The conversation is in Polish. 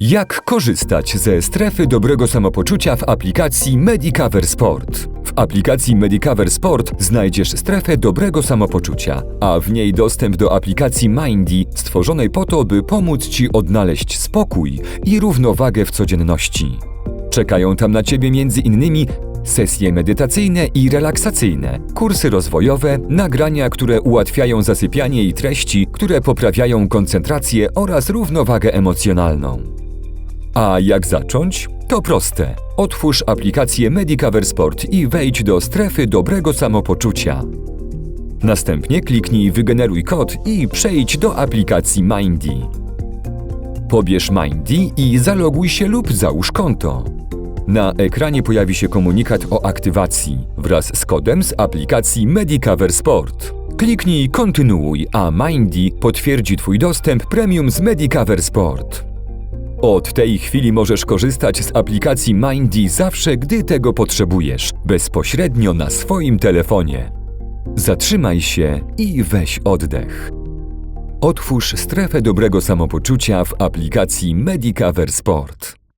Jak korzystać ze strefy dobrego samopoczucia w aplikacji Medicover Sport? W aplikacji Medicover Sport znajdziesz strefę dobrego samopoczucia, a w niej dostęp do aplikacji Mindy, stworzonej po to, by pomóc Ci odnaleźć spokój i równowagę w codzienności. Czekają tam na Ciebie m.in. sesje medytacyjne i relaksacyjne, kursy rozwojowe, nagrania, które ułatwiają zasypianie i treści, które poprawiają koncentrację oraz równowagę emocjonalną. A jak zacząć? To proste. Otwórz aplikację Medicover Sport i wejdź do strefy dobrego samopoczucia. Następnie kliknij Wygeneruj kod i przejdź do aplikacji Mindy. Pobierz Mindy i zaloguj się lub załóż konto. Na ekranie pojawi się komunikat o aktywacji wraz z kodem z aplikacji Medicover Sport. Kliknij Kontynuuj, a Mindy potwierdzi Twój dostęp premium z Medicover Sport. Od tej chwili możesz korzystać z aplikacji Mindy zawsze, gdy tego potrzebujesz, bezpośrednio na swoim telefonie. Zatrzymaj się i weź oddech. Otwórz strefę dobrego samopoczucia w aplikacji Medicover Sport.